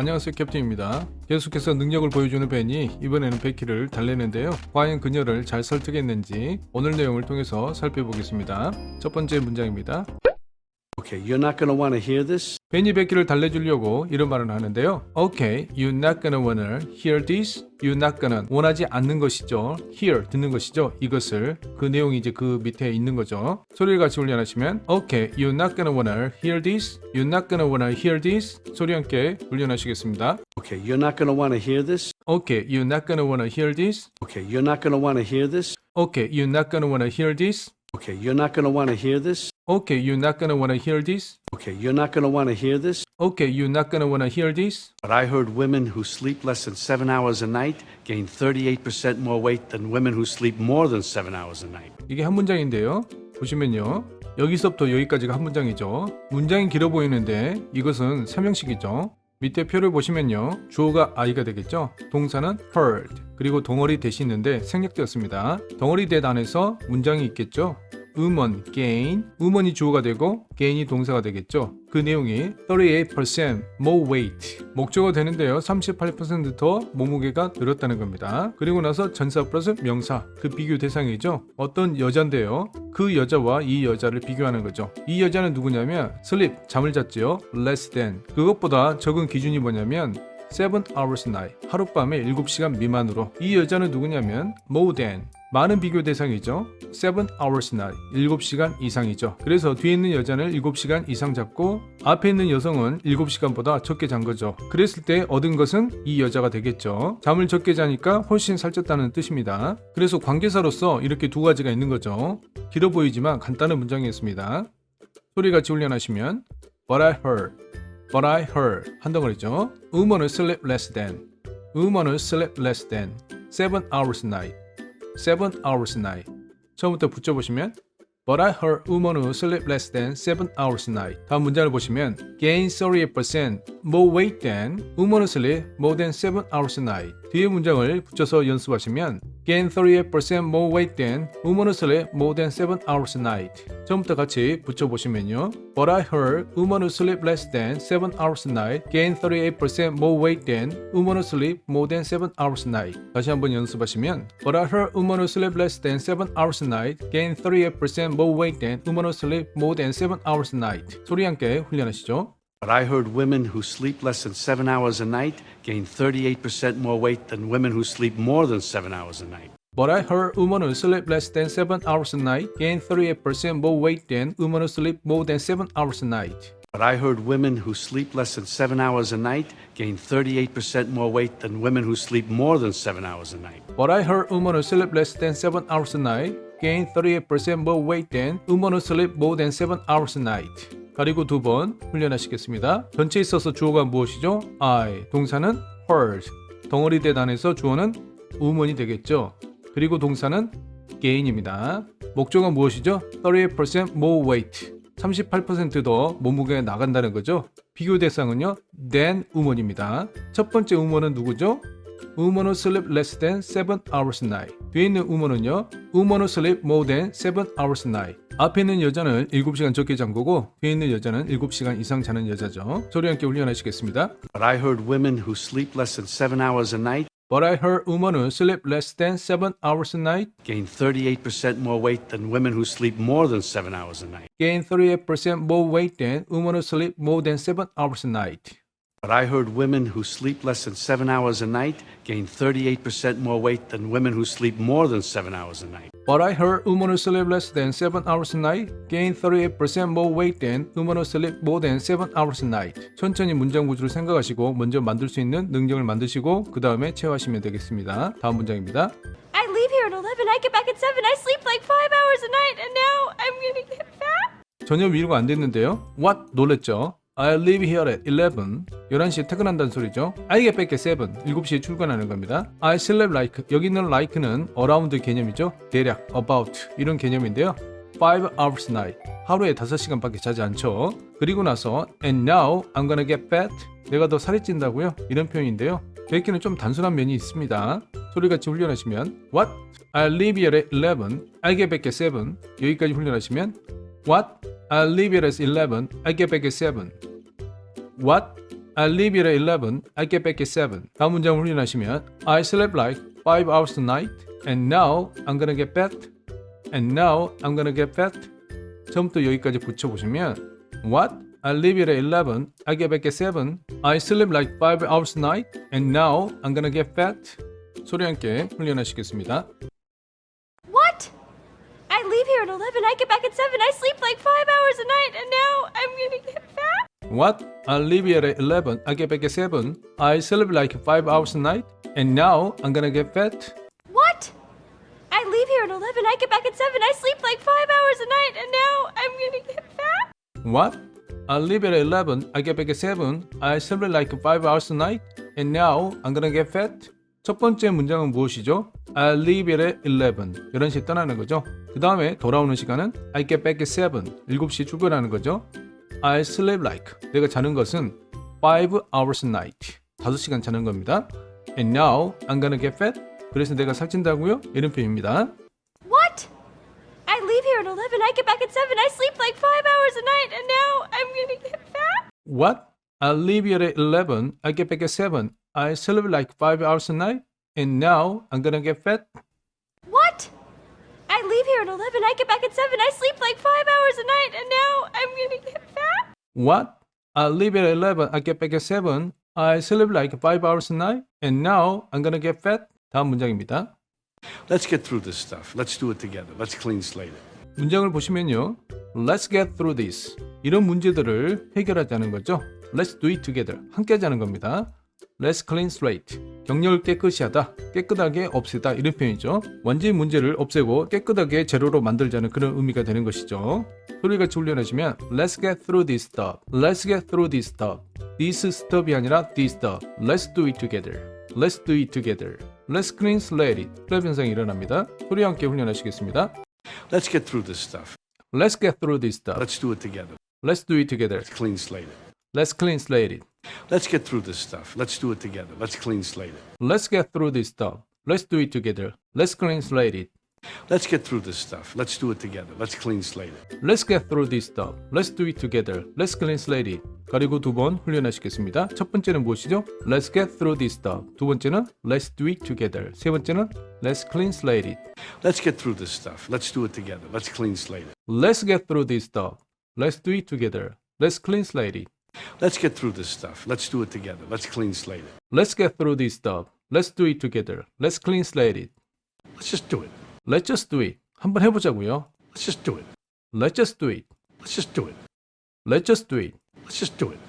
안녕하세요 캡틴입니다. 계속해서 능력을 보여주는 벤이 이번에는 베키를 달래는데요. 과연 그녀를 잘 설득했는지 오늘 내용을 통해서 살펴보겠습니다. 첫 번째 문장입니다 Okay, you're not want to hear this. 벤이 베키를 달래주려고 이런 말을 하는데요 Okay, you're not gonna wanna hear this You're not gonna 원하지 않는 것이죠 Hear, 듣는 것이죠 이것을 그 내용이 이제 그 밑에 있는 거죠 소리를 같이 훈련하시면 Okay, you're not gonna wanna hear this You're not gonna wanna hear this 소리 함께 훈련하시겠습니다 Okay, you're not want to hear this. Okay, you're not gonna wanna hear this. Okay, you're not want to hear this. Okay, you're not gonna wanna hear this. Okay, you're not want to hear this. Okay, you're not gonna wanna hear this. Okay, you're not going to want to hear this. Okay, you're not gonna wanna hear this. But I heard women who sleep less than seven hours a night gain 38% more weight than women who sleep more than seven hours a night. 이게 한 문장인데요. 보시면요. 여기서부터 여기까지가 한 문장이죠. 문장이 길어 보이는데 이것은 세명식이죠. 밑에 표를 보시면요. 주어가 I가 되겠죠. 동사는 heard. 그리고 덩어리 대시 있는데 생략되었습니다. 덩어리 대 안에서 문장이 있겠죠. 음원, gain, 음원이 주어가 되고 gain이 동사가 되겠죠. 그 내용이 38% more weight 목적어 되는데요. 38%더 몸무게가 늘었다는 겁니다. 그리고 나서 전사 플러스 명사 그 비교 대상이죠. 어떤 여잔데요. 그 여자와 이 여자를 비교하는 거죠. 이 여자는 누구냐면 sleep 잠을 잤지요. less than 그것보다 적은 기준이 뭐냐면 7 hours night 하룻밤에 7시간 미만으로 이 여자는 누구냐면 more than 많은 비교 대상이죠. 7 hours night 7시간 이상이죠. 그래서 뒤에 있는 여자는 7시간 이상 잤고 앞에 있는 여성은 7시간보다 적게 잔 거죠. 그랬을 때 얻은 것은 이 여자가 되겠죠. 잠을 적게 자니까 훨씬 살쪘다는 뜻입니다. 그래서 관계사로서 이렇게 두 가지가 있는 거죠. 길어 보이지만 간단한 문장이었습니다. 소리 같이 훈련하시면 But I heard But I heard 한 덩어리죠. Women sleep less than Women sleep less than 7 hours night 7 hours night 처음부터 붙여보시면 But I heard women who sleep less than 7 hours a night 다음 문장을 보시면 Gain 38% more weight than women who sleep more than 7 hours a night 뒤에 문장을 붙여서 연습하시면 Gain 38% more weight than women who sleep more than 7 hours night 처음부터 같이 붙여보시면요 But I heard women who sleep less than 7 hours night gain 38% more weight than women who sleep more than 7 hours night 다시 한번 연습하시면 But I heard women who sleep less than 7 hours night gain 38% more weight than women who sleep more than 7 hours night 소리 함께 훈련하시죠 But I heard women who sleep less than seven hours a night gain 38% more weight than women who sleep more than seven hours a night. But I heard women who sleep less than 7 hours a night gain 38% more weight than women who sleep more than 7 hours a night. But I heard women who sleep less than seven hours a night gain 38% more weight than women who sleep more than seven hours a night. But I heard women who sleep less than 7 hours a night gain 38% more weight than women who sleep more than 7 hours a night. 가리고 두 번 훈련하시겠습니다. 전체에 있어서 주어가 무엇이죠? I. 동사는 heard. 덩어리 대단에서 주어는 woman이 되겠죠. 그리고 동사는 gain입니다. 목적은 무엇이죠? 38% more weight. 38%더 몸무게가 나간다는 거죠. 비교 대상은요, than woman입니다. 첫 번째 woman은 누구죠? Woman who sleep less than 7 hours a night. 뒤에 있는 woman은요, woman who sleep more than 7 hours a night. 앞에 있는 여자는 7시간 적게 잔 거고, 뒤에 있는 여자는 7시간 이상 자는 여자죠. 소리 함께 훈련하시겠습니다. But I heard women who sleep less than seven hours a night But I heard woman who sleep less than 7 hours a night gain 38% more weight than women who sleep more than seven hours a night. gain 38% more weight than women who sleep more than 7 hours a night. But I heard women who sleep less than seven hours a night gain 38% more weight than women who sleep more than seven hours a night. But I heard women who sleep less than 7 hours a night gain 38% more weight than women who sleep more than 7 hours a night. 천천히 문장 구조를 생각하시고 먼저 만들 수 있는 능력을 만드시고 그 다음에 체화하시면 되겠습니다. 다음 문장입니다. I leave here at 11. I get back at 7. I sleep like 5 hours a night, and now I'm gonna get fat. 전혀 위로가 안 됐는데요. What? 놀랬죠. I live here at 11. 11시에 퇴근한다는 소리죠. I get back at 7. 7시에 출근하는 겁니다. I sleep like. 여기 있는 like는 around 개념이죠. 대략, about 이런 개념인데요. 5 hours night. 하루에 5시간밖에 자지 않죠. 그리고 나서 and now I'm gonna get fat. 내가 더 살이 찐다고요? 이런 표현인데요. 베끼는 좀 단순한 면이 있습니다. 소리같이 훈련하시면 What? I live here at 11. I get back at 7. 여기까지 훈련하시면 What? I leave it at 11. I get back at 7. What? I leave here at 11, I get back at 7. 다음 문장을 훈련하시면 I slept like 5 hours a night and now I'm gonna get fat and now I'm gonna get fat. 처음부터 여기까지 붙여보시면 What? I leave here at 11, I get back at 7. I sleep like 5 hours a night and now I'm gonna get fat. 소리 함께 훈련하시겠습니다. I get back at 7. I sleep like 5 hours a night, and now I'm gonna get fat? What? I leave here at 11, I get back at 7. I sleep like 5 hours a night and now I'm gonna get fat. What? I leave here at 11, I get back at 7. I sleep like 5 hours a night, and now I'm gonna get fat? What? I leave at 11, I get back at 7. I sleep like 5 hours a night and now I'm gonna get fat. 첫 번째 문장은 무엇이죠? I leave at 11. 11시에 떠나는 거죠. 그 다음에 돌아오는 시간은 I get back at 7. 7시에 출근하는 거죠. I sleep like. 내가 자는 것은 5 hours a night. 5시간 자는 겁니다. And now I'm gonna get fat. 그래서 내가 살찐다고요? 이런 표현입니다. What? I leave here at 11, I get back at 7. I sleep like 5 hours a night, and now I'm gonna get fat? What? I leave here at 11. I get back at 7. I sleep like 5 hours a night. And now I'm gonna get fat. What? I leave here at 11, I get back at 7. I sleep like 5 hours a night, and now I'm gonna get fat? What? I leave at 11. I get back at 7. I sleep like 5 hours a night. And now I'm gonna get fat. 다음 문장입니다. Let's get through this stuff. Let's do it together. Let's clean slate it. 문장을 보시면요. Let's get through this. 이런 문제들을 해결하자는 거죠. Let's do it together. 함께 하자는 겁니다. Let's clean slate. 경력을 깨끗이 하다, 깨끗하게 없애다 이런 표현이죠. 완전히 문제를 없애고 깨끗하게 제로로 만들자는 그런 의미가 되는 것이죠. 소리같이 훈련하시면 Let's get through this stuff. Let's get through this stuff. This stuff이 아니라 this stuff. Let's do it together. Let's do it together. Let's clean slate it. 클럽 현상이 일어납니다. 소리와 함께 훈련하시겠습니다. Let's get through this stuff. Let's get through this stuff. Let's do it together. Let's do it together. Let's clean slate it. Let's clean slate it. Let's get through this stuff. Let's do it together. Let's clean slate it. Let's get through this stuff. Let's do it together. Let's clean slate it. Let's get through this stuff. Let's do it together. Let's clean slate it. Let's get through this stuff. Let's do it together. Let's clean slate it. 그리고 두 번 훈련하시겠습니다. 첫 번째는 무엇이죠? Let's get through this stuff. 두 번째는 Let's do it together. 세 번째는 Let's clean slate it. Let's get through this stuff. Let's do it together. Let's clean slate it. Let's get through this stuff. Let's do it together. Let's clean slate it. Let's get through this stuff. Let's do it together. Let's clean slate it. Let's get through this stuff. Let's do it together. Let's clean slate it. Let's just do it. Let's just do it. 한번 해보자고요. Let's just do it. Let's just do it. Let's just do it. Let's just do it. Let's just do it.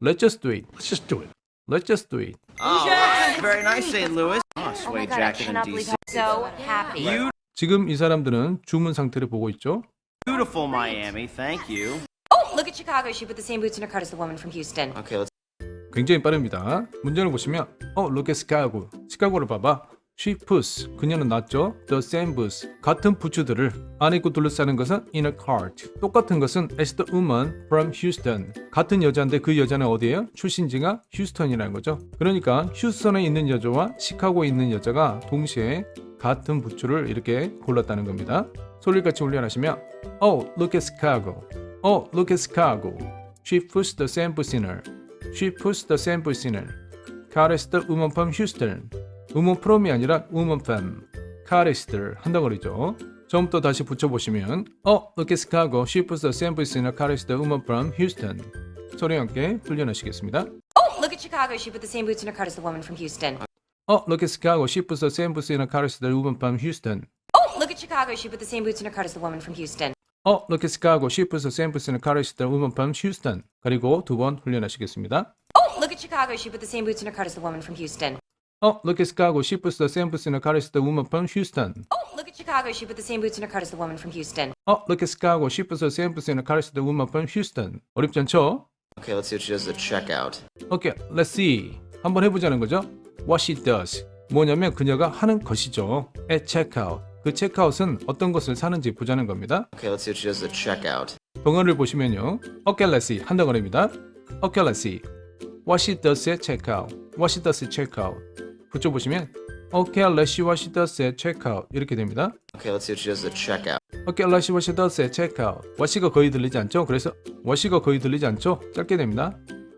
Let's just do it. Let's just do it. Let's just do it. Oh, wow. very nice, St. Louis. Oh, Oh my suede god, I jacket in cannot believe DC. I'm so happy. 지금 이 사람들은 주문 상태를 보고 있죠. Beautiful Miami, thank you. Oh, look at Chicago. She put the same boots in her cart as the woman from Houston. Okay, let's 굉장히 빠릅니다. 문장을 보시면 어, look at Chicago. 시카고를 봐봐. She puts. 그녀는 놨죠. The same boots. 같은 부츠들을 안에 입고 둘러싸는 것은 in a cart. 똑같은 것은 as the woman from Houston. 같은 여자인데 그 여자는 어디예요? 출신지가 휴스턴이라는 거죠. 그러니까 휴스턴에 있는 여자와 시카고에 있는 여자가 동시에 같은 부츠를 이렇게 골랐다는 겁니다. 소리같이 훈련하시면 Oh, look at Chicago. Oh, look at Chicago. She puts the boots in her. She puts the boots in her. Car is the woman from Houston. woman from이 아니라 woman from. car is the 한다고 그러죠. 처음부터 다시 붙여보시면 Oh, look at Chicago. She puts the boots in her. car is the woman from Houston. 소리와 함께 훈련하시겠습니다. Oh, look at Chicago. She put the same boots in her cart as the woman from Houston. Oh, look at Chicago. She puts the same boots in her. car is the woman from Houston. Oh, look at Chicago. She put the same boots in her cart as the woman from Houston. Oh, look at Chicago. She puts the same boots in her. car is the woman from Houston. 그리고 두 번 훈련하시겠습니다. Oh, look at Chicago. She put the same boots in her cart as the woman from Houston. Oh, look at Chicago. She puts the same boots in her. car is the woman from Houston. Oh, look at Chicago. She put the same boots in her cart as the woman from Houston. 어, look at Chicago. She puts the same boots in her car as the woman from Houston. 어렵지 않죠? Okay, let's see what she does at the checkout. Okay, let's see. 한번 해보자는 거죠. What she does. 뭐냐면 그녀가 하는 것이죠. At checkout. 그 체크아웃은 어떤 것을 사는지 보자는 겁니다. Okay, let's see what she does at the checkout. 동어를 보시면요. Okay, let's see. 한다고 합니다. Okay, let's see. What she does at checkout. What she does at checkout. 붙여보시면 Okay, let's see what she does at checkout. 이렇게 됩니다. Okay, let's see what she does at the checkout. 오케이, 러시 워시 더스의 체크아웃. 워시가 거의 들리지 않죠? 그래서 워시가 거의 들리지 않죠? 짧게 됩니다.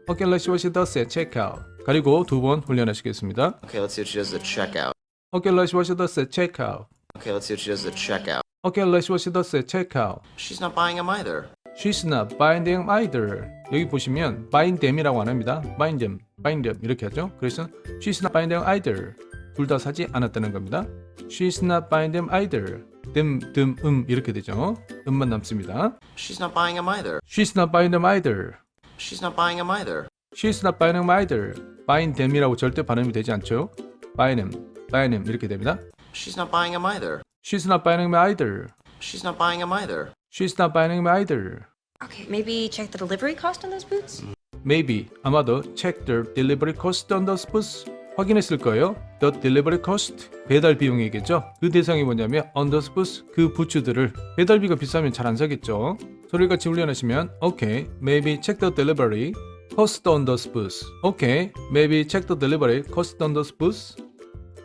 Okay, let's watch the set checkout. 그리고 두 번 훈련하시겠습니다. Okay, let's see what she does at checkout. Okay, let's watch the set checkout. Okay, let's see what she does at checkout. Okay, let's watch the checkout. She's not buying them either. She's not buying them either. 여기 보시면 buying them이라고 안 합니다. buying them, buying them 이렇게 하죠. 그래서 she's not buying them either. 둘 다 사지 않았다는 겁니다. She's not buying them either. them, them, 음 이렇게 되죠. 음만 남습니다. She's not buying them either. She's not buying them either. She's not buying them either. She's not buying them either. buying them이라고 절대 발음이 되지 않죠. buying them, buying them 이렇게 됩니다. She's not buying them either. She's not buying them either. She's not buying them either. She's not buying them either. Okay, maybe check the delivery cost on those boots? Maybe 아마도 check the delivery cost on those boots 확인했을 거예요. The delivery cost 배달 비용이겠죠. 그 대상이 뭐냐면 on those boots 그 부츠들을 배달비가 비싸면 잘 안 사겠죠. 소리 같이 훈련하시면 Okay, maybe check the delivery cost on those boots. Okay, maybe check the delivery cost on those boots.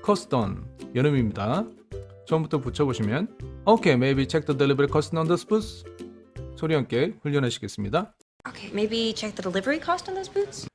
Cost on 여름입니다. 처음부터 붙여보시면 Okay, maybe check the delivery cost on those boots. 소리 함께 훈련하시겠습니다. Okay, maybe check the delivery cost on those boots?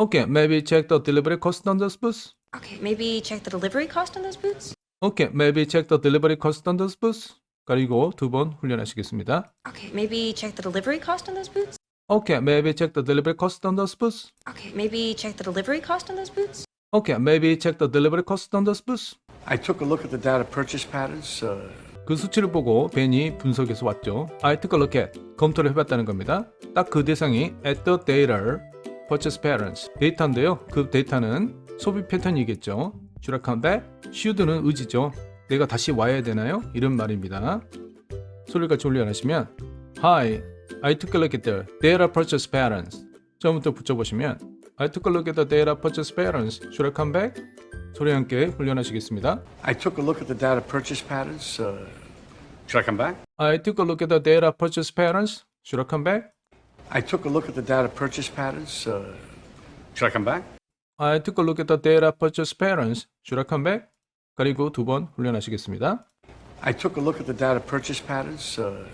Okay, maybe check the delivery cost on those boots. Okay, maybe check the delivery cost on those boots? Okay, maybe check the delivery cost on those boots. 그리고 두 번 훈련하시겠습니다. Okay, maybe check the delivery cost on those boots? Okay, maybe check the delivery cost on those boots. Okay, maybe check the delivery cost on those boots? Okay, maybe check the delivery cost on those boots. I took a look at the data purchase patterns. Uh, 그 수치를 보고 벤이 분석해서 왔죠. I took a look at 검토를 해봤다는 겁니다. 딱 그 대상이 at the data purchase patterns 데이터인데요. 그 데이터는 소비 패턴이겠죠. Back? should는 의지죠. 내가 다시 와야 되나요? 이런 말입니다. 소리를 같이 훈련하시면 Hi, I took a look at the data purchase patterns. 처음부터 붙여보시면 I took a look at the data purchase patterns. Should I come back? 소리 함께 훈련하시겠습니다. I took a look at the data purchase patterns. Uh, should I come back? I took a look at the data purchase patterns. Should I come back? I took a look at the data purchase patterns. Uh, should I come back? I took a look at the data purchase patterns. Should I come back? 그리고 두 번 훈련하시겠습니다. I took a look at the data purchase patterns. Uh,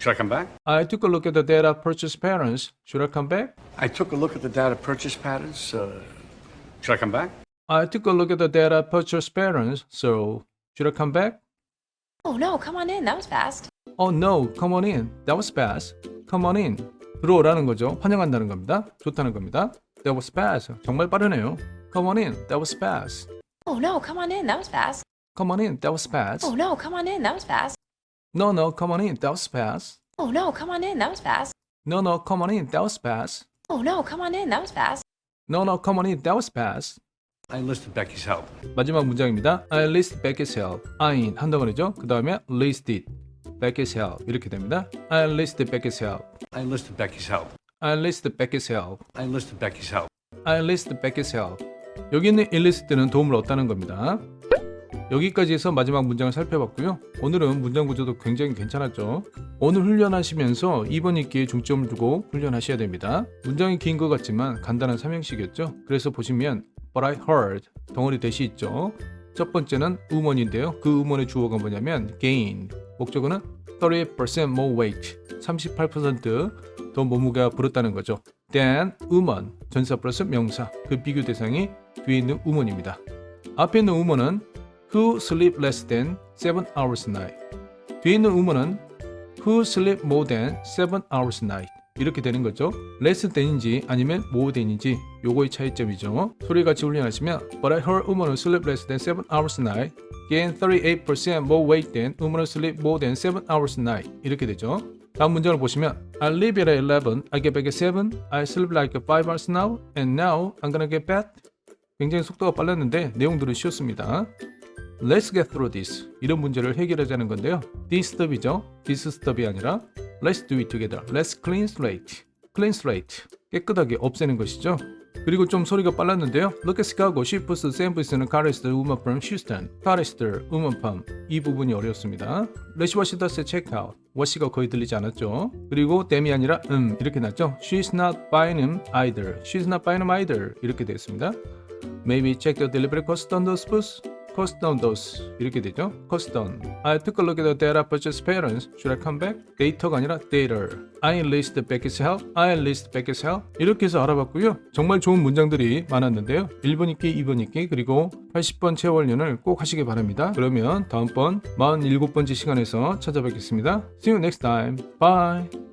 should I come back? I took a look at the data purchase patterns. Should I come back? I took a look at the data purchase patterns. Uh, should I come back? I took a look at the data purchase patterns. So, should I come back? Oh no, come on in, that was fast. Oh no, come on in. That was fast. Come on in. 들어오라는 거죠. 환영한다는 겁니다. 좋다는 겁니다. That was fast. 정말 빠르네요. Come on in. That was fast. Oh no, come on in, that was fast. Come on in. That was fast. Oh no, come on in, that was fast. No, no, come on in. That was fast. Oh no, come on in, that was fast. No, no, come on in. That was fast. Oh no, come on in, that was fast. No, no, come on in. That was fast. I enlisted Becky's help. 마지막 문장입니다. I list Becky's help. I 한 덩어리죠. 그 다음에 listed Becky's help 이렇게 됩니다. I list Becky's help. I enlisted Becky's help. I list Becky's help. I enlisted Becky's help. I list Becky's help. 여기 있는 enlist는 도움을 얻다는 겁니다. 여기까지 해서 마지막 문장을 살펴봤고요. 오늘은 문장 구조도 굉장히 괜찮았죠. 오늘 훈련하시면서 이번 읽기에 중점을 두고 훈련하셔야 됩니다. 문장이 긴 것 같지만 간단한 삼형식이었죠. 그래서 보시면 But I heard 덩어리 대시 있죠. 첫 번째는 우먼인데요. 그 우먼의 주어가 뭐냐면 gain. 목적어는 38% more weight. 38%더 몸무게가 불었다는 거죠. then woman 전사 플러스 명사 그 비교 대상이 뒤에 있는 woman입니다. 앞에 있는 woman은 who sleep less than 7 hours a night. 뒤에 있는 woman은 who sleep more than 7 hours a night. 이렇게 되는 거죠. less than인지 아니면 more than인지 요거의 차이점이죠. 소리 같이 훈련하시면 But I heard women sleep less than 7 hours a night gain 38% more weight than women sleep more than 7 hours a night. 이렇게 되죠. 다음 문장을 보시면 I leave at 11, I get back at 7, I sleep like 5 hours now, and now I'm gonna get back. 굉장히 속도가 빨랐는데 내용들은 쉬웠습니다. Let's get through this. 이런 문제를 해결하자는 건데요. This stop이죠. This stop이 아니라 Let's do it together. Let's clean slate. Clean slate. 깨끗하게 없애는 것이죠. 그리고 좀 소리가 빨랐는데요. Look at Chicago. She puts the same voice in a car as the woman from Houston. Car as the woman from. 이 부분이 어려웠습니다. Let's watch the check out. wash가 거의 들리지 않았죠. 그리고 them이 아니라 음 이렇게 났죠. She's not buying him either. She's not buying him either. 이렇게 됐습니다. Maybe check the delivery cost on those books. Cost down those 이렇게 되죠. cost down. I took a look at the data purchase patterns. Should I come back? 데이터가 아니라 data. I enlist back his help. I enlist back his help. 이렇게 해서 알아봤고요. 정말 좋은 문장들이 많았는데요. 1번 읽기, 2번 읽기, 그리고 80번 채월년을 꼭 하시기 바랍니다. 그러면 다음번 47번째 시간에서 찾아뵙겠습니다. See you next time. Bye.